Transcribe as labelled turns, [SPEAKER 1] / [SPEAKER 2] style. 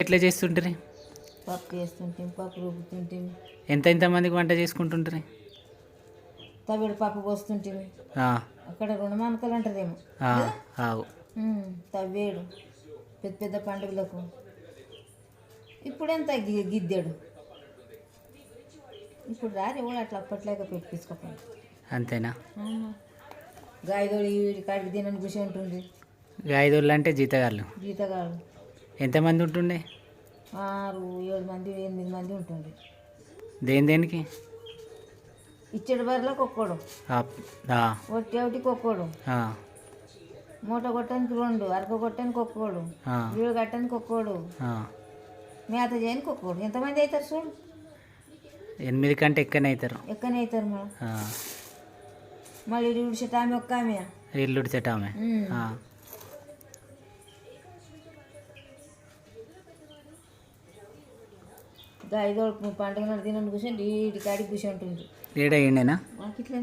[SPEAKER 1] ఎట్లా చేస్తుంటారు?
[SPEAKER 2] పప్పు వేస్తుంటాం పప్పు రుబ్బుతుంటాం
[SPEAKER 1] ఎంత ఎంత మందికి వంట చేసుకుంటుంటారు?
[SPEAKER 2] తవిడు పప్పు పోస్తుంటాం
[SPEAKER 1] ఆ,
[SPEAKER 2] అక్కడ రుణమానకలు అంటారేమో తవ్వేడు. పెద్ద పెద్ద పండుగలకు. ఇప్పుడెంత గిద్దెడు? ఇప్పుడు రారు ఎవడు అట్లా అప్పట్లాగా పెట్టించుకోపోయి
[SPEAKER 1] అంతేనా?
[SPEAKER 2] గాయదోడి వీడి కాడికి తినని గుసి ఉంటుంది
[SPEAKER 1] ఐదోళ్ళు అంటే జీతగాళ్ళు.
[SPEAKER 2] జీతగాడు
[SPEAKER 1] ఎంతమంది ఉంటుండే?
[SPEAKER 2] ఆరు ఏడు మంది ఎనిమిది మంది ఉంటుంది
[SPEAKER 1] దేని దేనికి?
[SPEAKER 2] ఇచ్చడి బరిలోకి ఒక్కోడు ఒట్టి ఒకటికి ఒక్కోడు మూట కొట్టడానికి రెండు అరక కొట్టడానికి ఒక్కోడు వీడు కట్టడానికి ఒక్కోడు. మేత చేయడానికి ఒక్కోడు ఎంతమంది అవుతారు చూడు?
[SPEAKER 1] ఎనిమిది కంటే ఎక్కువనే అవుతారు.
[SPEAKER 2] ఎక్కనే అవుతారు
[SPEAKER 1] ఆ,
[SPEAKER 2] మళ్ళీ ఇడిసే ఆమె ఒక్క ఆమె.
[SPEAKER 1] ఇల్లు ఉడిచేట
[SPEAKER 2] ఐదో పండుగ నాడు తినని కూర్చొని కాడికి కూర్చుంటుంది
[SPEAKER 1] ఈయనేనా
[SPEAKER 2] మాకు ఇట్లా